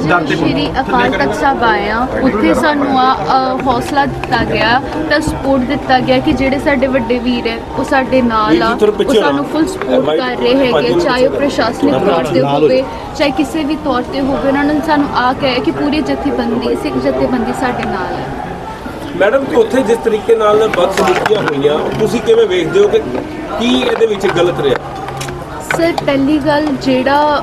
ਸ਼੍ਰੀ ਅਕਾਲ ਤਖਤ ਸਾਹਿਬ ਆਏ ਆ। ਉੱਥੇ ਸਾਨੂੰ ਆ ਅ, ਹੌਸਲਾ ਦਿੱਤਾ ਗਿਆ ਤਾਂ ਸਪੋਰਟ ਦਿੱਤਾ ਗਿਆ ਕਿ ਜਿਹੜੇ ਸਾਡੇ ਵੱਡੇ ਵੀਰ ਹੈ ਉਹ ਸਾਡੇ ਨਾਲ ਆ। ਉਹ ਸਾਨੂੰ ਫੁੱਲ ਸਪੋਰਟ ਕਰ ਰਹੇ ਹੈਗੇ ਚਾਹੇ ਉਹ ਪ੍ਰਸ਼ਾਸਨਿਕ ਤੌਰ ਤੇ ਹੋਵੇ ਚਾਹੇ ਕਿਸੇ ਵੀ ਤੌਰ ਤੇ ਹੋਵੇ ਉਹਨਾਂ ਨੇ ਸਾਨੂੰ ਆ ਕਹਿਆ ਕਿ ਪੂਰੀ ਜਥੇਬੰਦੀ ਸਿੱਖ ਜਥੇਬੰਦੀ ਸਾਡੇ ਨਾਲ ਹੈ। ਮੈਡਮ ਕਿ ਉੱਥੇ ਜਿਸ ਤਰੀਕੇ ਨਾਲ ਬਦਸਲੂਕੀਆਂ ਹੋਈਆਂ ਤੁਸੀਂ ਕਿਵੇਂ ਵੇਖਦੇ ਹੋ ਕਿ ਕੀ ਇਹਦੇ ਵਿੱਚ ਗਲਤ ਰਿਹਾ? ਸਰ ਪਹਿਲੀ ਗੱਲ ਜਿਹੜਾ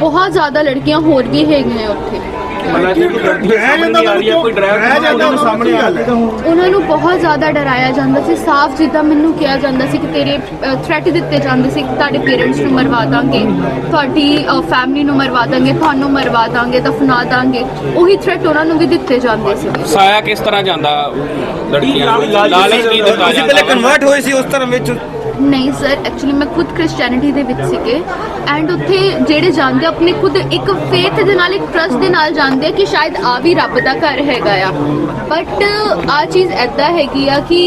ਬਹੁਤ ਜ਼ਿਆਦਾ ਲੜਕੀਆਂ ਹੋਰ ਵੀ ਹੈਗੀਆਂ ਉੱਥੇ। ਰਹਿ ਜਾਂਦਾ ਕੋਈ ਰਹਿ ਜਾਂਦਾ ਉਹ ਸਾਹਮਣੇ ਆ ਉਹਨਾਂ ਨੂੰ ਬਹੁਤ ਜ਼ਿਆਦਾ ਡਰਾਇਆ ਜਾਂਦਾ ਸੀ ਸਾਫ਼ ਜਿੱਦਾਂ ਮੈਨੂੰ ਕਿਹਾ ਜਾਂਦਾ ਸੀ ਕਿ ਤੇਰੇ ਥ੍ਰੈਟ ਦਿੱਤੇ ਜਾਂਦੇ ਸੀ ਕਿ ਤੁਹਾਡੇ ਪੇਰੈਂਟਸ ਨੂੰ ਮਰਵਾ ਦਾਂਗੇ ਤੁਹਾਡੀ ਫੈਮਿਲੀ ਨੂੰ ਮਰਵਾ ਦਾਂਗੇ ਤੁਹਾਨੂੰ ਮਰਵਾ ਦਾਂਗੇ ਦਫਨਾ ਦਾਂਗੇ ਉਹੀ ਥ੍ਰੈਟ ਉਹਨਾਂ ਨੂੰ ਵੀ ਦਿੱਤੇ ਜਾਂਦੇ ਸੀ। ਸਾਇਆ ਕਿਸ ਤਰ੍ਹਾਂ ਜਾਂਦਾ ਲੜਕੀਆਂ ਨੂੰ? ਲਾਲਚ ਕੀ ਦਿੱਤਾ ਤੁਸੀਂ ਜਾਂਦਾ ਪਹਿਲੇ ਕਨਵਰਟ ਹੋਏ ਸੀ ਉਸ ਧਰਮ ਵਿੱਚ। ਨਹੀਂ ਸਰ ਐਕਚੁਅਲੀ ਮੈਂ ਖੁਦ ਕ੍ਰਿਸਚੀਅਨਿਟੀ ਦੇ ਵਿੱਚ ਸੀਗੇ। ਐਂਡ ਉੱਥੇ ਜਿਹੜੇ ਜਾਂਦੇ ਆ, ਆਪਣੇ ਖੁਦ ਇੱਕ ਫੇਥ ਦੇ ਨਾਲ ਇੱਕ ਟਰਸਟ ਦੇ ਨਾਲ ਜਾਂਦੇ ਆ ਕਿ ਸ਼ਾਇਦ ਆ ਵੀ ਰੱਬ ਦਾ ਘਰ ਹੈਗਾ ਆ। ਬਟ ਆ ਚੀਜ਼ ਐਦਾਂ ਹੈਗੀ ਆ ਕਿ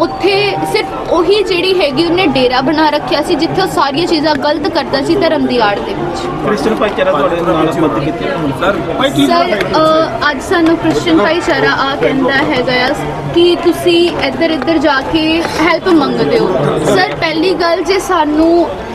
ਉੱਥੇ ਸਿਰਫ ਉਹੀ ਜਿਹੜੀ ਹੈਗੀ ਉਹਨੇ ਡੇਰਾ ਬਣਾ ਰੱਖਿਆ ਸੀ ਜਿੱਥੇ ਉਹ ਸਾਰੀਆਂ ਚੀਜ਼ਾਂ ਗਲਤ ਕਰਦਾ ਸੀ ਧਰਮ ਦੀ ਆੜ ਦੇ ਵਿੱਚ। ਕ੍ਰਿਸਚਨ ਭਾਈਚਾਰਾ ਤੁਹਾਡੇ ਨਾਲ ਮਦਦ ਕੀਤੀ ਸਰ ਅ, ਅੱਜ ਸਾਨੂੰ ਕ੍ਰਿਸਚੀਅਨ ਭਾਈਚਾਰਾ ਆ ਕਹਿੰਦਾ ਹੈਗਾ ਆ ਕਿ ਤੁਸੀਂ ਇੱਧਰ ਇੱਧਰ ਜਾ ਕੇ ਹੈਲਪ ਮੰਗਦੇ ਹੋ। ਸਰ ਪਹਿਲੀ ਗੱਲ ਜੇ ਸਾਨੂੰ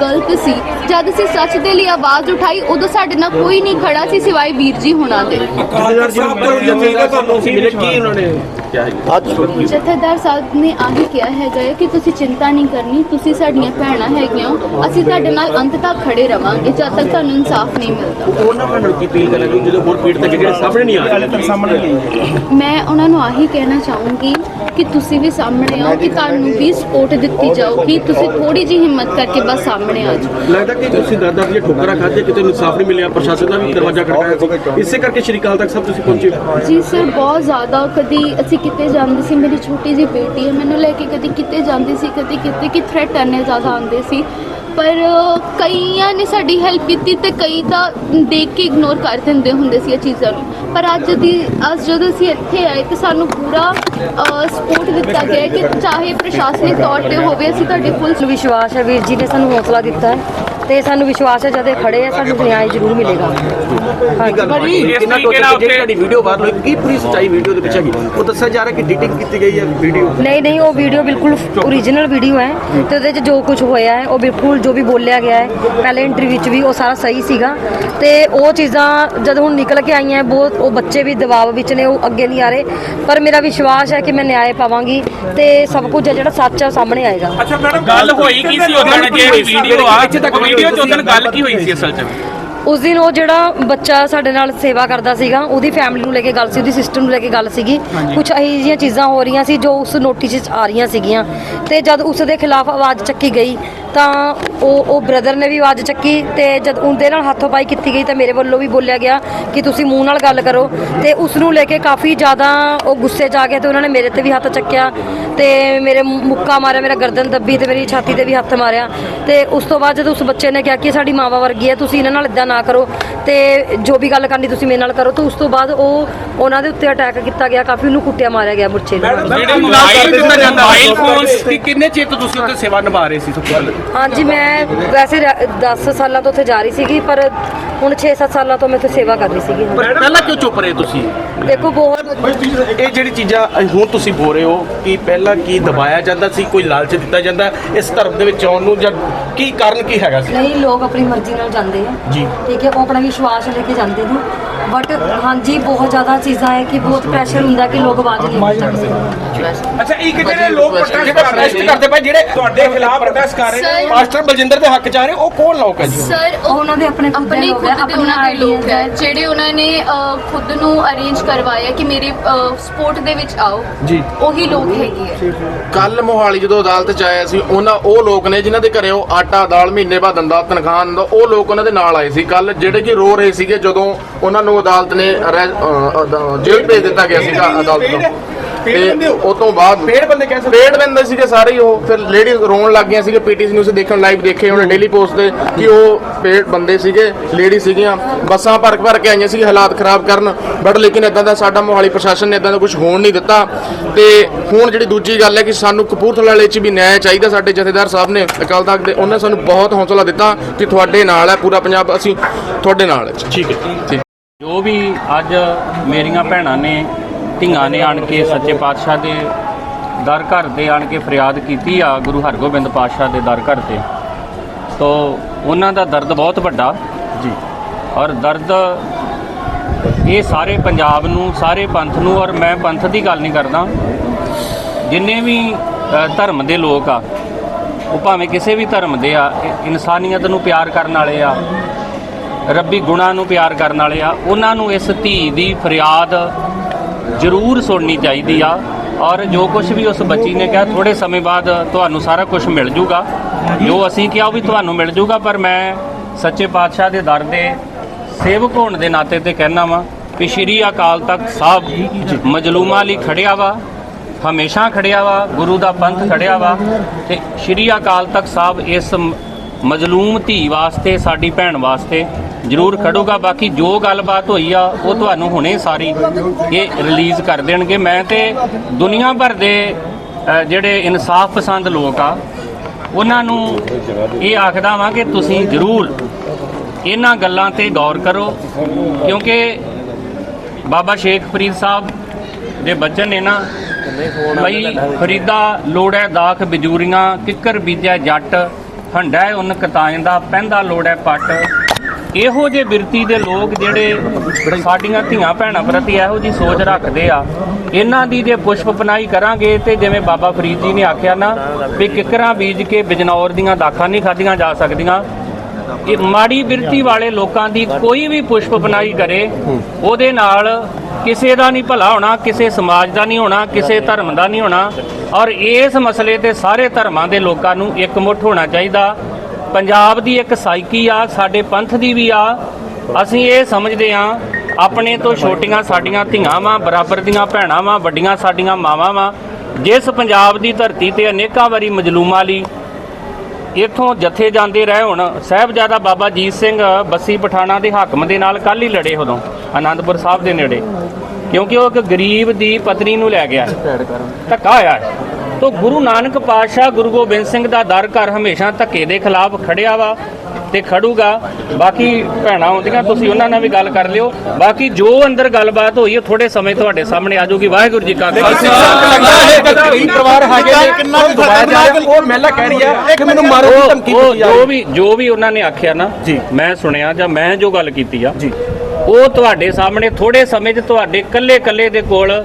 ਗਲਤ ਸੀ। ਜਦ ਅਸੀਂ ਸੱਚ ਦੇ ਲਈ ਆਵਾਜ਼ ਉਠਾਈ ਉਦੋਂ ਸਾਡੇ ਨਾਲ ਕੋਈ ਨਹੀਂ ਖੜਾ ਸੀ ਸਿਵਾਏ ਵੀਰ ਜੀ ਹੁਣਾਂ ਦੇ। ਅਕਾਲ ਤਖਤ ਸਾਹਿਬ ਤੋਂ ਇਹ ਉਮੀਦ ਹੈ ਤੁਹਾਨੂੰ ਮਿਲੇ ਕੀ ਉਹਨਾਂ ਨੇ ਜਥੇਦਾਰ ਸਾਹਿਬ ਨੇ ਆਹੀ ਕਿਹਾ ਹੈਗਾ ਹੈ ਕਿ ਤੁਸੀਂ ਚਿੰਤਾ ਨਹੀਂ ਕਰਨੀ ਤੁਸੀਂ ਸਾਡੀਆਂ ਭੈਣਾਂ ਹੈਗੀਆਂ ਹੋ। ਅਸੀਂ ਤੁਹਾਡੇ ਨਾਲ ਅੰਤ ਤੱਕ ਖੜੇ ਰਵਾਂਗੇ ਜਦ ਤੱਕ ਤੁਹਾਨੂੰ ਇਨਸਾਫ ਨਹੀਂ ਮਿਲਦਾ। ਉਹਨਾਂ ਨਾਲ ਕੀ ਅਪੀਲ ਕਰਾਂਗੇ? ਜਦੋਂ ਹੋਰ ਪੀੜ ਤੱਕ ਜਿਹੜੇ ਸਾਹਮਣੇ ਨਹੀਂ ਆ ਰਹੇ। ਤੱਕ ਸਾਹਮਣੇ ਨਹੀਂ ਮੈਂ ਉਹਨਾਂ ਨੂੰ ਆਹੀ ਕਹਿਣਾ ਚਾਹੂੰਗੀ ਕਿ ਤੁਸੀਂ ਵੀ ਸਾਹਮਣੇ ਆਓ ਕਿ ਤੁਹਾਨੂੰ ਵੀ ਸਪੋਰਟ ਦਿੱਤੀ ਜਾਊਗੀ। ਤੁਸੀਂ ਥੋੜੀ ਜਿਹੀ ਹਿੰਮਤ ਕਰਕੇ ਬਸ ਸਾਹਮਣੇ ਆ ਜਾਓ ਲੱਗਦਾ ਕਿ ਤੁਸੀਂ ਦਾਦਾ ਦੀਆਂ ਠੋਕਰਾਂ ਖਾਧੇ ਕਿਤੇ ਇਨਸਾਫ ਨਹੀਂ ਮਿਲਿਆ ਪ੍ਰਸ਼ਾਸਨ ਦਾ ਵੀ ਦਰਵਾਜ਼ਾ ਖੜਕਾਇਆ ਇਸੇ ਕਰਕੇ ਸ਼੍ਰੀ ਅਕਾਲ ਤੱਕ ਸਭ ਤੁਸੀਂ ਪਹੁੰਚੇ ਜੀ ਸਰ ਬਹੁਤ ਜ਼ਿਆਦਾ ਕਦੀ ਅਸੀਂ ਕਿਤੇ ਜਾਂਦੇ ਸੀ ਮੇਰੀ ਛੋਟੀ ਜਿਹੀ ਬੇਟੀ ਹੈ ਮੈਨੂੰ ਲੈ ਕੇ ਕਦੀ ਕਿਤੇ ਜਾਂਦੀ ਸੀ ਕਦੀ ਕਿਤੇ ਕਿ ਥ੍ਰੈਟ ਇੰਨੇ ਜ਼ਿਆਦਾ ਆਉਂਦੇ ਸੀ। ਪਰ ਕਈਆਂ ਨੇ ਸਾਡੀ ਹੈਲਪ ਕੀਤੀ ਤੇ ਕਈ ਤਾਂ ਦੇਖ ਕੇ ਇਗਨੋਰ ਕਰ ਦਿੰਦੇ ਹੁੰਦੇ ਸੀ ਇਹ ਚੀਜ਼ਾਂ ਨੂੰ। ਪਰ ਅੱਜ ਦੀ ਅੱਜ ਜਦੋਂ ਅਸੀਂ ਇੱਥੇ ਆਏ ਤੇ ਸਾਨੂੰ ਪੂਰਾ ਸਪੋਰਟ ਦਿੱਤਾ ਗਿਆ ਕਿ ਚਾਹੇ ਪ੍ਰਸ਼ਾਸਨਿਕ ਤੌਰ ਤੇ ਹੋਵੇ, ਅਸੀਂ ਤੁਹਾਡੇ ਫੁੱਲ ਵਿਸ਼ਵਾਸ ਹੈ ਵੀਰ ਜੀ ਨੇ ਸਾਨੂੰ ਹੌਸਲਾ ਦਿੱਤਾ ਹੈ। ਤੇ ਸਾਨੂੰ ਵਿਸ਼ਵਾਸ ਹੈ ਜਦ ਇਹ ਖੜੇ ਆ ਸਾਨੂੰ ਨਿਆਂ ਜ਼ਰੂਰ ਮਿਲੇਗਾ। ਹਾਂਜੀ। ਇਸ ਕਿੰਨਾ ਤਰੀਕੇ ਟੋਟਲ ਨਾਲ ਜਿਹੜੀ ਤੁਹਾਡੀ ਵੀਡੀਓ ਬਾਹਰ ਹੋਈ ਕੀ ਪੂਰੀ ਸੱਚਾਈ ਵੀਡੀਓ ਦੇ ਪਿੱਛੇ ਹੈਗੀ? ਉਹ ਦੱਸਿਆ ਜਾ ਰਿਹਾ ਕਿ ਐਡੀਟਿੰਗ ਕੀਤੀ ਗਈ ਹੈ ਵੀਡੀਓ ਨਹੀਂ ਨਹੀਂ ਉਹ ਵੀਡੀਓ ਬਿਲਕੁਲ ਓਰੀਜਨਲ ਵੀਡੀਓ ਹੈ ਤੇ ਉਹਦੇ 'ਚ ਜੋ ਕੁਝ ਹੋਇਆ ਹੈ ਉਹ ਬਿਲਕੁਲ ਜੋ ਵੀ ਬੋਲਿਆ ਗਿਆ ਹੈ ਪਹਿਲੇ ਇੰਟਰਵਿਊ ਵਿੱਚ ਵੀ ਉਹ ਸਾਰਾ ਸਹੀ ਸੀਗਾ। ਤੇ ਉਹ ਚੀਜ਼ਾਂ ਜਦ ਹੁਣ ਨਿਕਲ ਕੇ ਆਈਆਂ ਹੈ, ਬਹੁਤ ਉਹ ਬੱਚੇ ਵੀ ਦਬਾਅ ਵਿੱਚ ਨੇ ਉਹ ਅੱਗੇ ਨਹੀਂ ਆ ਰਹੇ। ਪਰ ਮੇਰਾ ਵਿਸ਼ਵਾਸ ਹੈ ਕਿ ਮੈਂ ਨਿਆਂ ਪਾਵਾਂਗੀ ਤੇ ਸਭ ਕੁਝ ਹੈ ਜਿਹੜਾ ਸੱਚ ਹੈ ਉਹ ਸਾਹਮਣੇ ਆਏਗਾ। ਅੱਛਾ ਮੈਡਮ ਗੱਲ ਹੋਈ ਕੀ ਸੀ? ਉਦੋਂ ਜਿਹੜੀ ਵੀਡੀਓ ਆ ਵੀਡੀਓ ਚ ਉਦੋਂ ਗੱਲ ਕੀ ਹੋਈ ਸੀ ਅਸਲ ਚ? ਉਸ ਦਿਨ ਉਹ ਜਿਹੜਾ ਬੱਚਾ ਸਾਡੇ ਨਾਲ ਸੇਵਾ ਕਰਦਾ ਸੀਗਾ ਉਹਦੀ ਫੈਮਿਲੀ ਨੂੰ ਲੈ ਕੇ ਗੱਲ ਸੀ ਉਹਦੀ ਸਿਸਟਰ ਨੂੰ ਲੈ ਕੇ ਗੱਲ ਸੀਗੀ। ਕੁਝ ਇਹੋ ਜਿਹੀਆਂ ਚੀਜ਼ਾਂ ਹੋ ਰਹੀਆਂ ਸੀ ਜੋ ਉਸ ਨੋਟਿਸ 'ਚ ਆ ਰਹੀਆਂ ਸੀਗੀਆਂ। ਤੇ ਜਦ ਉਸ ਦੇ ਖਿਲਾਫ ਆਵਾਜ਼ ਚੱਕੀ ਗਈ ਤਾਂ ਉਹ ਉਹ ਬ੍ਰਦਰ ਨੇ ਵੀ ਆਵਾਜ਼ ਚੱਕੀ ਤੇ ਜਦ ਉਹਦੇ ਨਾਲ ਹੱਥੋਂ ਪਾਈ ਕੀਤੀ ਗਈ ਤਾਂ ਮੇਰੇ ਵੱਲੋਂ ਵੀ ਬੋਲਿਆ ਗਿਆ ਕਿ ਤੁਸੀਂ ਮੂੰਹ ਨਾਲ ਗੱਲ ਕਰੋ। ਤੇ ਉਸ ਨੂੰ ਲੈ ਕੇ ਕਾਫੀ ਜ਼ਿਆਦਾ ਉਹ ਗੁੱਸੇ 'ਚ ਆ ਗਏ ਤੇ ਉਹਨਾਂ ਨੇ ਮੇਰੇ ਤੇ ਵੀ ਹੱਥ ਚੱਕਿਆ ਤੇ ਮੇਰੇ ਮੁੱਕਾ ਮਾਰਿਆ ਮੇਰਾ ਗਰਦਨ ਦੱਬੀ ਤੇ ਮੇਰੀ ਛਾਤੀ ਤੇ ਵੀ ਹੱਥ ਮਾਰਿਆ। ਤੇ ਉਸ ਤੋਂ ਬਾਅਦ ਜਦੋਂ ਉਸ ਬੱਚੇ ਨੇ ਕਿਹਾ ਕਿ ਸਾਡੀ ਮਾਵਾ ਵਰਗੀ ਹੈ ਤੁਸੀਂ ਇਹਨਾਂ ਨਾਲ ਇਦਾਂ ਨਾ ਕਰੋ ਤੇ ਜੋ ਵੀ ਗੱਲ ਕਰਨੀ ਤੁਸੀਂ ਮੇਰੇ ਨਾਲ ਕਰੋ ਤਾਂ ਉਸ ਤੋਂ ਬਾਅਦ ਉਹ ਉਹਨਾਂ ਦੇ ਉੱਤੇ ਅਟੈਕ ਕੀਤਾ ਗਿਆ ਕਾਫੀ ਉਹਨੂੰ ਕੁੱਟਿਆ ਮਾਰਿਆ ਗਿਆ ਬੱਚੇ ਨੂੰ ਜਿਹੜੇ ਮੋਬਾਈਲ ਮੋਬਾਈਲ ਫੋਨਸ ਕਿ ਕਿੰਨੇ ਚਿਰ ਤੋਂ ਤੁਸੀਂ ਉੱਥੇ ਸੇਵਾ ਨਿਭਾ ਰਹੇ ਸੀ ਸਭ ਤੋਂ ਪਹਿਲਾਂ? ਹਾਂਜੀ ਮੈਂ ਵੈਸੇ 10 ਸਾਲਾਂ ਤੋਂ ਉੱਥੇ ਜਾ ਰਹੀ ਸੀਗੀ ਪਰ ਹੁਣ 6-7 ਸਾਲਾਂ ਤੋਂ ਮੈਂ ਉੱਥੇ ਸੇਵਾ ਕਰ ਰਹੀ ਸੀਗੀ ਪਹਿਲਾਂ ਕਿਉਂ ਚੁੱਪ ਰਹੇ ਤੁਸੀਂ? ਦੇਖੋ ਬਹੁਤ ਇਹ ਜਿਹੜੀ ਚੀਜ਼ਾਂ ਹੁਣ ਤੁਸੀਂ ਬੋਲ ਰਹੇ ਹੋ ਕਿ ਪਹਿਲਾਂ ਕੀ ਦਬਾਇਆ ਜਾਂਦਾ ਸੀ ਕੋਈ ਲਾਲਚ ਦਿੱਤਾ ਜਾਂਦਾ ਇਸ ਧਰਮ ਦੇ ਵਿੱਚ ਆਉਣ ਨੂੰ ਜਾਂ ਕੀ ਕਾਰਨ ਕੀ ਹੈਗਾ ਸੀ? ਨਹੀਂ ਲੋਕ ਆਪਣੀ ਮਰਜ਼ੀ ਨਾਲ ਜਾਂਦੇ ਆ। ਜੀ। ਠੀਕ ਹੈ ਉਹ ਆਪਣਾ ਵਿਸ਼ਵਾਸ ਲੈ ਕੇ ਜਾਂਦੇ ਨੇ। ਬਟ ਹਾਂਜੀ ਬਹੁਤ ਜ਼ਿਆਦਾ ਚੀਜ਼ਾਂ ਹੈ ਕਿ ਬਹੁਤ ਪ੍ਰੈਸ਼ਰ ਹੁੰਦਾ ਕਿ ਲੋਕ ਆਵਾਜ਼ ਨਹੀਂ ਦੇ ਸਕਦੇ। ਅੱਛਾ ਇੱਕ ਜਿਹੜੇ ਲੋਕ ਪ੍ਰੋਟੈਸਟ ਕਰਦੇ ਪਏ ਜਿਹੜੇ ਤੁਹਾਡੇ ਖਿਲਾਫ ਪ੍ਰੋਟੈਸਟ ਕਰ ਰਹੇ ਨੇ ਮਾਸਟਰ ਬਲਜਿੰਦਰ ਦੇ ਹੱਕ ਚ ਆ ਰਹੇ ਉਹ ਕੌਣ ਲੋਕ ਹੈ ਜੀ? ਸਰ ਉਹ ਉਹਨਾਂ ਦੇ ਆਪਣੇ ਆਪਣੇ ਲੋਕ ਖੁਦ ਹੈ, ਦੇ ਉਹਨਾਂ ਦੇ ਲੋਕ ਹੈ ਜਿਹੜੇ ਉਹਨਾਂ ਨੇ ਖੁਦ ਨੂੰ ਅਰੇਂਜ ਕਰਵਾਇਆ ਕਿ ਮੇਰੇ ਸਪੋਰਟ ਦੇ ਵਿੱਚ ਆਓ। ਜੀ। ਉਹੀ ਲੋਕ ਹੈਗੇ ਹੈ। ਕੱਲ ਮੋਹਾਲੀ ਜਦੋਂ ਅਦਾਲਤ ਚ ਆਇਆ ਸੀ ਉਹਨਾਂ ਉਹ ਲੋਕ ਨੇ ਜਿਨ੍ਹਾਂ ਦੇ ਘਰੇ ਉਹ ਆਟਾ ਦਾਲ ਮਹੀਨੇ ਬਾਅਦ ਦਿੰਦਾ ਤਨਖਾਹ ਦਿੰਦਾ ਉਹ ਲੋਕ ਉਹਨਾਂ ਦੇ ਨਾਲ ਆਏ ਸੀ। ਕੱਲ ਜਿਹੜੇ ਕਿ ਰੋ ਰਹੇ ਸੀਗੇ ਜਦੋਂ ਉਹਨਾਂ ਨੂੰ ਅਦਾਲਤ ਨੇ ਅਰੈ- ਅ, ਅਦ- ਜੇਲ੍ਹ ਭੇਜ ਦਿੱਤਾ ਗਿਆ ਸੀਗਾ ਅਦਾਲਤ ਤੋਂ। ਤੇ ਉਹ ਤੋਂ ਬਾਅਦ ਪੇੜ ਬੰਦੇ ਸਕਦੇ ਪੇੜ ਬੰਦੇ ਸੀਗੇ ਸਾਰੇ ਹੀ ਉਹ। ਫਿਰ ਲੇਡੀ ਰੋਣ ਲੱਗ ਗਈਆਂ ਸੀਗੇ ਪੀਟੀਸੀ ਨਿਊਜ਼ ਦੇਖਣ ਲਾਈਵ ਦੇਖੇ ਉਹਨੇ ਡੇਲੀ ਪੋਸਟ ਤੇ ਕਿ ਉਹ ਪੇੜ ਬੰਦੇ ਸੀਗੇ ਲੇਡੀ ਸੀਗੀਆਂ। ਬੱਸਾਂ ਭਰ ਭਰ ਕੇ ਆਈਆਂ ਸੀ ਹਾਲਾਤ ਖਰਾਬ ਕਰਨ। ਬਟ ਲੇਕਿਨ ਇਦਾਂ ਦਾ ਸਾਡਾ ਮੋਹਾਲੀ ਪ੍ਰਸ਼ਾਸਨ ਨੇ ਇਦਾਂ ਦਾ ਕੁਝ ਹੋਣ ਨਹੀਂ ਦਿੱਤਾ। ਤੇ ਹੁਣ ਜਿਹੜੀ ਦੂਜੀ ਗੱਲ ਹੈ ਕਿ ਸਾਨੂੰ ਕਪੂਰਥਲਾ ਵਾਲੇ 'ਚ ਵੀ ਨਿਆਂ ਚਾਹੀਦਾ ਸਾਡੇ ਜਥੇਦਾਰ ਸਾਹਿਬ ਨੇ ਅਕਾਲ ਤਖਤ ਦੇ। ਉਹਨਾਂ ਨੇ ਸਾਨੂੰ ਬਹੁਤ ਹੌਸਲਾ ਦਿੱਤਾ ਕਿ ਤੁਹਾਡੇ ਨਾਲ ਹੈ ਪੂਰਾ ਪੰਜਾਬ ਅਸੀਂ ਤੁਹਾਡੇ ਨਾਲ ਹੈ। ਠੀਕ ਹੈ। ਠੀਕ ਜੋ ਵੀ ਅੱਜ ਮੇਰੀਆਂ ਭੈਣਾਂ ਨੇ ਧੀਆਂ ਨੇ ਆਣ ਕੇ ਸੱਚੇ ਪਾਤਸ਼ਾਹ ਦੇ ਦਰ ਘਰ ਦੇ ਆਣ ਕੇ ਫਰਿਆਦ ਕੀਤੀ ਆ ਗੁਰੂ ਹਰਗੋਬਿੰਦ ਪਾਤਸ਼ਾਹ ਦੇ ਦਰ ਘਰ ਤੇ। ਤੋ ਉਹਨਾਂ ਦਾ ਦਰਦ ਬਹੁਤ ਵੱਡਾ। ਜੀ। ਔਰ ਦਰਦ ਇਹ ਸਾਰੇ ਪੰਜਾਬ ਨੂੰ ਸਾਰੇ ਪੰਥ ਨੂੰ ਔਰ ਮੈਂ ਪੰਥ ਦੀ ਗੱਲ ਨਹੀਂ ਕਰਦਾ। ਜਿੰਨੇ ਵੀ ਧਰਮ ਦੇ ਲੋਕ ਆ ਉਹ ਭਾਵੇਂ ਕਿਸੇ ਵੀ ਧਰਮ ਦੇ ਆ ਇਨਸਾਨੀਅਤ ਨੂੰ ਪਿਆਰ ਕਰਨ ਵਾਲੇ ਆ ਰੱਬੀ ਗੁਣਾਂ ਨੂੰ ਪਿਆਰ ਕਰਨ ਵਾਲੇ ਆ। ਉਹਨਾਂ ਨੂੰ ਇਸ ਧੀ ਦੀ ਫਰਿਆਦ ਜ਼ਰੂਰ ਸੁਣਨੀ ਚਾਹੀਦੀ ਆ। ਔਰ ਜੋ ਕੁਝ ਵੀ ਉਸ ਬੱਚੀ ਨੇ ਕਿਹਾ ਥੋੜੇ ਸਮੇਂ ਬਾਅਦ ਤੁਹਾਨੂੰ ਸਾਰਾ ਕੁਝ ਮਿਲ ਜੂਗਾ। ਜੋ ਅਸੀਂ ਕਿਹਾ ਉਹ ਵੀ ਤੁਹਾਨੂੰ ਮਿਲ ਜੂਗਾ, ਪਰ ਮੈਂ ਸੱਚੇ ਪਾਤਸ਼ਾਹ ਦੇ ਦਰ ਦੇ ਸੇਵਕ ਹੋਣ ਦੇ ਨਾਤੇ ਤੇ ਕਹਿਣਾ ਵਾਂ ਕਿ ਸ਼੍ਰੀ ਅਕਾਲ ਤਖਤ ਸਾਹਿਬ ਮਜਲੂਮਾਂ ਲਈ ਖੜਿਆ ਵਾ, ਹਮੇਸ਼ਾ ਖੜਿਆ ਵਾ, ਗੁਰੂ ਦਾ ਪੰਥ ਖੜਿਆ ਵਾ ਤੇ ਸ਼੍ਰੀ ਅਕਾਲ ਤਖਤ ਸਾਹਿਬ ਇਸ ਮਜ਼ਲੂਮ ਧੀ ਵਾਸਤੇ, ਸਾਡੀ ਭੈਣ ਵਾਸਤੇ ਜ਼ਰੂਰ ਖੜੂਗਾ। ਬਾਕੀ ਜੋ ਗੱਲਬਾਤ ਹੋਈ ਆ, ਉਹ ਤੁਹਾਨੂੰ ਹੁਣੇ ਸਾਰੀ ਇਹ ਰਿਲੀਜ਼ ਕਰ ਦੇਣਗੇ। ਮੈਂ ਤੇ ਦੁਨੀਆ ਭਰ ਦੇ ਜਿਹੜੇ ਇਨਸਾਫ ਪਸੰਦ ਲੋਕ ਆ, ਉਹਨਾਂ ਨੂੰ ਇਹ ਆਖਦਾ ਵਾਂ ਕਿ ਤੁਸੀਂ ਜ਼ਰੂਰ ਇਹਨਾਂ ਗੱਲਾਂ ਤੇ ਗੌਰ ਕਰੋ, ਕਿਉਂਕਿ ਬਾਬਾ ਸ਼ੇਖ ਫਰੀਦ ਸਾਹਿਬ ਦੇ ਬਚਨ ਨੇ ਨਾ, ਬਈ ਫਰੀਦਾ ਲੋੜੈ ਦਾਖ ਬਿਜੂਰੀਆਂ, ਕਿੱਕਰ ਬੀਜੈ ਜੱਟ ਹੰਡਾ ਉਨ ਕਤਾਇੰਦਾ ਪੈਂਦਾ ਲੋੜੈ ਪੱਟ। ਇਹੋ ਜੇ ਬਿਰਤੀ ਦੇ ਲੋਕ ਜਿਹੜੇ ਸਾਡੀਆਂ ਧੀਆਂ ਭੈਣਾਂ ਪ੍ਰਤੀ ਇਹੋ ਜੀ ਸੋਚ ਰੱਖਦੇ ਆ, ਇਹਨਾਂ ਦੀ ਜੇ ਪੁਸ਼ਪ ਪਨਾਈ ਕਰਾਂਗੇ ਤੇ ਜਿਵੇਂ ਬਾਬਾ ਫਰੀਦ ਜੀ ਨੇ ਆਖਿਆ ਨਾ ਵੀ ਕਿੱਕਰਾਂ ਬੀਜ ਕੇ ਬਿਜਨੌਰ ਦੀਆਂ ਦਾਖਾਂ ਨਹੀਂ ਖਾਧੀਆਂ ਜਾ ਸਕਦੀਆਂ ਇਹ ਮਾੜੀ ਬਿਰਤੀ ਵਾਲੇ ਲੋਕਾਂ ਦੀ ਕੋਈ ਵੀ ਪੁਸ਼ਪ ਬਣਾਈ ਕਰੇ, ਉਹਦੇ ਨਾਲ ਕਿਸੇ ਦਾ ਨਹੀਂ ਭਲਾ ਹੋਣਾ, ਕਿਸੇ ਸਮਾਜ ਦਾ ਨਹੀਂ ਹੋਣਾ, ਕਿਸੇ ਧਰਮ ਦਾ ਨਹੀਂ ਹੋਣਾ। ਔਰ ਇਸ ਮਸਲੇ ਤੇ ਸਾਰੇ ਧਰਮਾਂ ਦੇ ਲੋਕਾਂ ਨੂੰ ਇਕਮੁੱਠ ਹੋਣਾ ਚਾਹੀਦਾ। ਪੰਜਾਬ ਦੀ ਇੱਕ ਸਾਈਕੀ ਆ, ਸਾਡੇ ਪੰਥ ਦੀ ਵੀ ਆ। ਅਸੀਂ ਇਹ ਸਮਝਦੇ ਆ ਆਪਣੇ ਤੋਂ ਛੋਟੀਆਂ ਸਾਡੀਆਂ ਧੀਆਂ ਵਾਂ, ਬਰਾਬਰ ਦੀਆਂ ਭੈਣਾਂ ਵਾਂ, ਵੱਡੀਆਂ ਸਾਡੀਆਂ ਮਾਵਾਂ ਵਾਂ। ਜਿਸ ਪੰਜਾਬ ਦੀ ਧਰਤੀ ਤੇ ਅਨੇਕਾਂ ਵਾਰੀ ਮਜਲੂਮਾਂ ਲਈ ਇੱਥੋਂ ਜਥੇ ਜਾਂਦੇ ਰਹੇ ਹੁਣ, ਸਾਹਿਬਜ਼ਾਦਾ ਬਾਬਾ ਜੀਤ ਸਿੰਘ ਬੱਸੀ ਪਠਾਣਾ ਦੇ ਹਾਕਮ ਦੇ ਨਾਲ ਕੱਲ ਹੀ ਲੜੇ ਉਦੋਂ, ਆਨੰਦਪੁਰ ਸਾਹਿਬ ਦੇ ਨੇੜੇ। ਕਿਉਂਕਿ ਉਹ ਇੱਕ ਗਰੀਬ ਦੀ ਪਤਨੀ ਨੂੰ ਲੈ ਗਿਆ। ਧੱਕਾ ਹੋਇਆ। ਹੈ। ਤੋ ਗੁਰੂ ਨਾਨਕ ਪਾਤਸ਼ਾਹ ਗੁਰੂ ਗੋਬਿੰਦ ਸਿੰਘ ਦਾ ਦਰ ਘਰ ਹਮੇਸ਼ਾ ਧੱਕੇ ਦੇ ਖਿਲਾਫ ਖੜਿਆ ਵਾ। ਤੇ ਖੜੂਗਾ। ਬਾਕੀ ਭੈਣਾਂ ਆਉਂਦੀਆਂ ਤੁਸੀਂ ਉਹਨਾਂ ਨਾਲ ਵੀ ਗੱਲ ਕਰ ਲਿਓ। ਬਾਕੀ ਜੋ ਅੰਦਰ ਗੱਲਬਾਤ ਹੋਈ ਹੈ ਥੋੜੇ ਸਮੇਂ ਤੁਹਾਡੇ ਸਾਹਮਣੇ ਆ ਜਾਊਗੀ। ਵਾਹਿਗੁਰੂ ਜੀ ਕਾ ਖਾਲਸਾ। ਲੱਗਦਾ ਹੈ ਕਿ ਕਈ ਪਰਿਵਾਰ ਹੈਗੇ ਨੇ ਕਿੰਨਾ ਦਬਾਇਆ ਜਾ ਰਿਹਾ ਉਹ ਮਹਿਲਾ ਕਹਿ ਰਹੀ ਹੈ ਕਿ ਮੈਨੂੰ ਮਾਰਨ ਦੀ ਧਮਕੀ ਉਹ ਦਿੱਤੀ ਜਾ ਜੋ ਰਹੀ ਵੀ ਜੋ ਵੀ ਉਹਨਾਂ ਨੇ ਆਖਿਆ ਨਾ ਜੀ। ਮੈਂ ਸੁਣਿਆ ਜਾਂ ਮੈਂ ਜੋ ਗੱਲ ਕੀਤੀ ਆ ਜੀ। ਉਹ ਤੁਹਾਡੇ ਸਾਹਮਣੇ ਥੋੜੇ ਸਮੇਂ 'ਚ ਤੁਹਾਡੇ ਕੱਲੇ ਕੱਲੇ ਦੇ ਕੋਲ ਹੁਣ